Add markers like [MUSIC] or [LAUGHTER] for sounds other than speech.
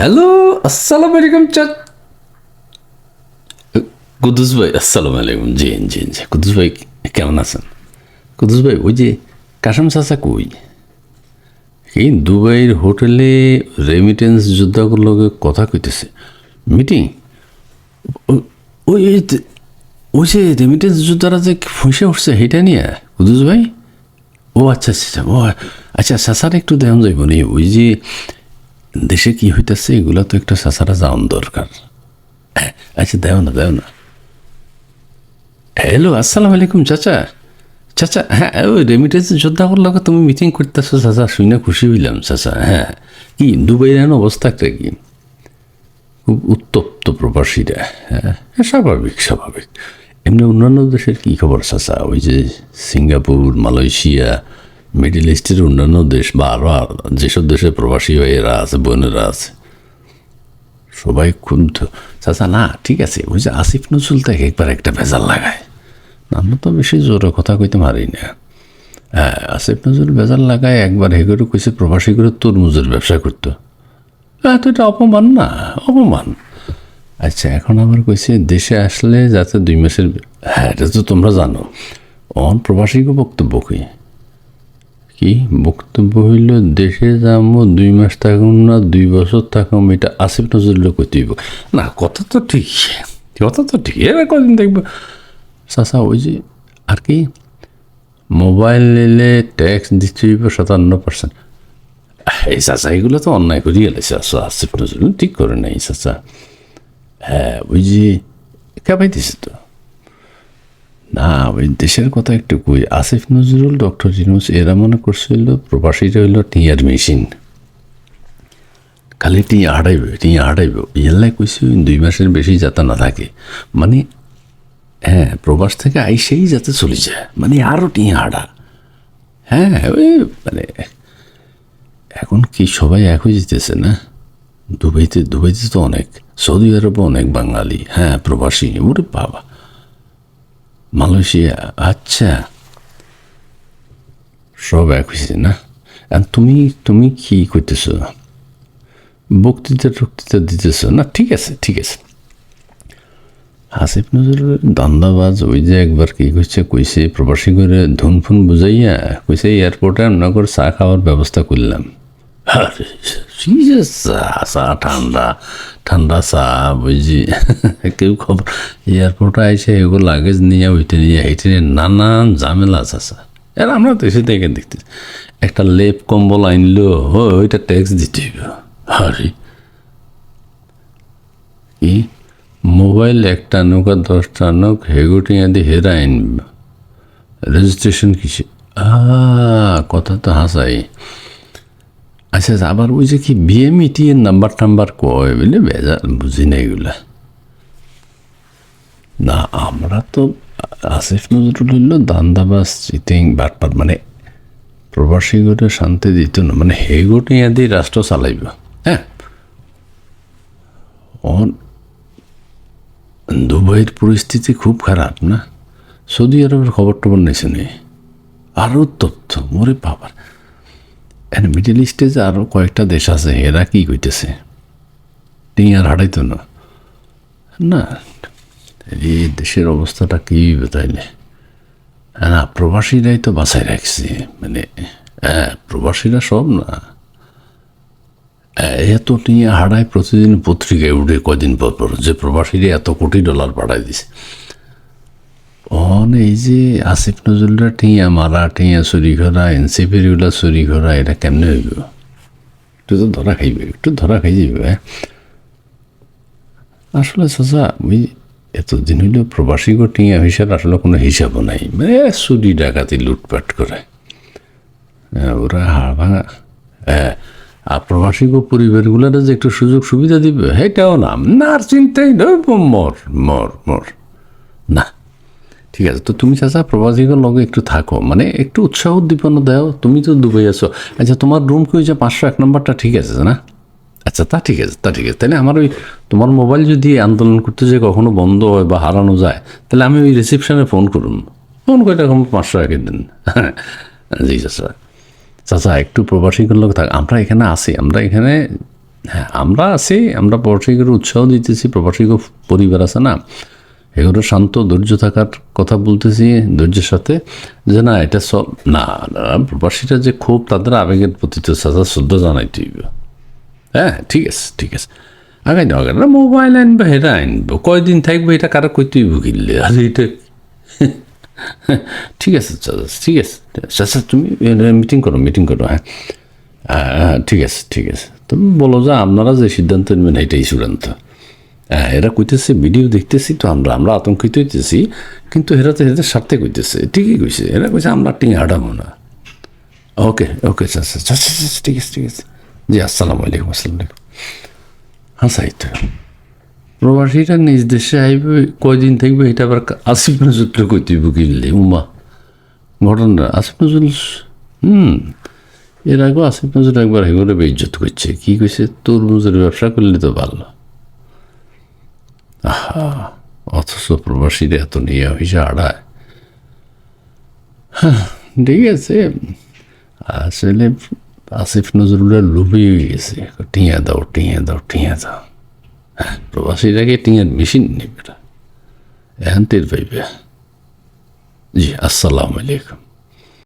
Hello আসসালামু আলাইকুম চা কুদুস ভাই আসসালামু আলাইকুম জি জি জি কুদুস ভাই কেমন আছেন? কুদুস ভাই ওই যে কাশম চাচা কই? এই দুবাইয়ের হোটেলে রেমিটেন্স যোদ্ধাগুলোর লগে কথা কইতেছে। মিটিং ওই ওই যে- রেমিটেন্স যোদ্ধারা যে ফুঁসে উঠছে সেটা নিয়ে? কুদুস ভাই ও আচ্ছা আচ্ছা ও আচ্ছা চাচার একটু দেওয়া যাইব নি। ওই যে দেশে কি হইতেছে এগুলো তো একটা চাচারা যাওয়ান দরকার। হ্যাঁ, আচ্ছা দেও না দেও না। হ্যালো আসসালামু আলাইকুম চাচা। চাচা হ্যাঁ ওই রেমিটেন্স যোদ্ধাগুলোর লগে তুমি মিটিং করতেছো চাচা শুনে খুশি হইলাম চাচা হ্যাঁ। কি দুবাইয়ের এখন একটা কি? খুব উত্তপ্ত প্রবাসীরা হ্যাঁ স্বাভাবিক স্বাভাবিক। এমনি অন্যান্য দেশের কী খবর চাচা? ওই যে সিঙ্গাপুর মালয়েশিয়া মিডিল ইস্টের অন্যান্য দেশ বা আরও যেসব দেশে প্রবাসী এরা আছে, বোনেরা আছে, সবাই খুব চাচা, না, ঠিক আছে, ওই যে আসিফ নজরুল তাকে একবার একটা ভেজাল লাগায়। আমরা তো বেশি জোরে কথা কইতে পারি না। হ্যাঁ আসিফ নজরুল ভেজাল লাগায়, একবার হে করে কইছে প্রবাসী করে তরমুজের ব্যবসা করতো। হ্যাঁ তো এটা অপমান না, অপমান। আচ্ছা এখন আবার কইছে, দেশে আসলে যাতে দুই মাসের হ্যাঁ এটা তো তোমরা জানো, অন প্রবাসীকে বক্তব্য কি কি? বক্তব্য হইল, দেশে যাব দুই মাস থাকুন না, দুই বছর থাকুন এটা আসিফ নজরুল কইতে হইব না, কথা তো ঠিক, কথা তো ঠিক, এবার কদিন দেখব। চাচা, ওই যে, আর কি? মোবাইল নিলে ট্যাক্স দিতে হইব সাতান্ন পার্সেন্ট। এই চাচা, এগুলো তো অন্যায় করিয়ে গেলেছে আসিফ নজরুল ঠিক করে নাই, চাচা। হ্যাঁ ওই যে, কে কাপাইতেছে তো? না দেশের কথা একটু কই আসিফ নজরুল, ডক্টর জিনুস এরা মনে করছিল প্রবাসীটা হইল টিয়ার মেশিন। খালি টিয়া হাঁটাইবে টিয়া হাঁটাইবে। ইয়াল্লাই কইছি দুই মাসের বেশি যাতে না থাকে। মানে হ্যাঁ প্রবাস থেকে আইসেই যাতে চলে যায়। মানে আরও টিয়া হাঁটা। হ্যাঁ ওই মানে এখন কি সবাই এক হয়ে যেতেছে না? দুবাইতে দুবাইতে তো অনেক, সৌদি আরবে অনেক বাঙালি। হ্যাঁ প্রবাসী। ওরে বাবা। মালয়েশিয়া আচ্ছা। সব এক হয়েছে না? আর তুমি তুমি কি করতেছ বক্তৃতা টক্তৃতা দিতেছ? না, ঠিক আছে ঠিক আছে। হাসিফ নজরুলের দান্দাবাজ ওই যে একবার কি কইছে কইছে, প্রবাসী করে ধুন ফুন বুঝাইয়া, কইছে এয়ারপোর্টে নগর চা খাওয়ার ব্যবস্থা করলাম। চা ঠান্ডা ঠান্ডা চা বুঝি কেউ খবর? এয়ারপোর্টে আইসে এগুলো লাগেজ নিয়ে, ওইটা নিয়ে, এইটা নিয়ে নানান ঝামেলা আছে চা এর আমরা তো এসে দেখে দেখতে। একটা লেপ কম্বল আনলো ও ওইটা ট্যাক্স দিতে হইব। আরে। কি মোবাইল একটা নোক, দশটা নোক, হেগুটি আদি হেরা হেরাইন রেজিস্ট্রেশন কিসে? আ, কথা তো হাসাই। আচ্ছা আবার ওই যে কি বিএমইটি এর নাম্বার টাম্বার কয় বলে বেজার বুঝি না এগুলা। না, আমরা তো আসিফ নজরুল হইল দান্দাবাস চিটিং, বাটপাট মানে প্রবাসী গোটে শান্তি দিত না মানে হেগুটি আদি রাষ্ট্র চালাইব হ্যাঁ? অন দুবাইয়ের পরিস্থিতি খুব খারাপ না? সৌদি আরবের খবর টবর নিয়েছে নি? আরও তথ্য মরে বাবার। এখানে মিডিল ইস্টে যে আরও কয়েকটা দেশ আছে, এরা কি কইতেছে? টিয়ার হারাইতো না। না, এই দেশের অবস্থাটা কি তাইলে? না প্রবাসীরাই তো বাঁচাই রাখছে মানে হ্যাঁ প্রবাসীরা সব না। এত নিয়ে হারায় প্রতিদিন পত্রিকায় উঠে কদিন পর পর যে প্রবাসীরা এত কোটি ডলার পাঠাই দিছে। অন এই যে আসিফ নজরুলরা টিয়া মারা টিয়া চুরি করা এনসিপিরগুলা চুরি করা, এটা কেমনে হইব একটু তো ধরা খাইবে একটু ধরা খাই যাবে? আসলে চাচা ওই এতদিন হইল প্রবাসী টিয়া হিসাব আসলে কোনো হিসাবও নাই। মানে চুরি ডাকাতি, লুটপাট করে ওরা হাড় ভাঙা হ্যাঁ আর প্রবাসী পরিবারগুলোর যে একটু সুযোগ সুবিধা দিবে সেটাও না না আর চিন্তাই মর মর মর ঠিক আছে, তো তুমি চাচা প্রবাসীদের লগে একটু থাকো। মানে একটু উৎসাহ উদ্দীপনা দাও, তুমি তো দুবাই আছো। আচ্ছা তোমার রুম কি যে পাঁচশো এক নম্বরটা ঠিক আছে না আচ্ছা তা ঠিক আছে, তা ঠিক আছে। তাহলে আমার ওই তোমার মোবাইল যদি আন্দোলন করতে যে কখনো বন্ধ হয় বা হারানো যায়, তাহলে আমি ওই রিসেপশনে ফোন করুন ফোন করে তখন পাঁচশো একের দিন। [LAUGHS] জি, চাচা। চাচা, একটু প্রবাসীগুলোর লোক থাক। আমরা এখানে আসি আমরা এখানে হ্যাঁ আমরা আছি, আমরা প্রবাসীকে উৎসাহ দিতেছি, প্রবাসী পরিবার আছে না? এগুলো শান্ত ধৈর্য থাকার কথা বলতেছি ধৈর্যের সাথে যে না এটা সব না না, প্রবাসীরা যে খুব তাদের আবেগের প্রতি তো শ্রদ্ধা জানাইতে হইবে হ্যাঁ ঠিক আছে ঠিক আছে। আগে না আগে মোবাইল আনবে হেরা আনব। কয়দিন থাকবে এটা কারা কইতেই কিনলে আর এটা [LAUGHS] ঠিক আছে ঠিক আছে। চাচা তুমি মিটিং করো মিটিং করো হ্যাঁ। ঠিক আছে ঠিক আছে। তুমি বলো যে আপনারা যে সিদ্ধান্ত নেবেন এটাই চূড়ান্ত। এরা কইতেছে ভিডিও দেখতেছি তো আমরা আমরা আতঙ্কিত হইতেছি কিন্তু এরা তো এদের স্বার্থে কইতেছে ঠিকই কইছে। এরা কইছে আমরা টিং হাঁটাবো না। ওকে ওকে চাচা চাচা চাচা, ঠিক আছে ঠিক আছে। জি আসসালামু আলাইকুম আসসালামু হ্যাঁ সাহিত্য প্রবাসীরা নিজ দেশে আইবে কয়দিন থাকবে এটা আবার আসিফ নজরুল কইতে বুকিলে উমা ঘটনা আসিফ নজরুল হুম এর আগেও আসিফ নজরুল একবার হেগুলো বেইজ্জত করছে। কি কইছে? তরমুজের ব্যবসা করলে তো ভালো। আহা অথচ প্রবাসীরা এত নিয়ে হয়েছে আড়ায় হ্যাঁ, ঠিক আছে আসলে আসিফ নজরুলের লোভই হয়ে গেছে টিয়া দাও টিয়া দাও টিয়া দাও হ্যাঁ, প্রবাসীরাকে টিয়ার মেশিন নেবে এখন টের পাইবে জি আসসালামু আলাইকুম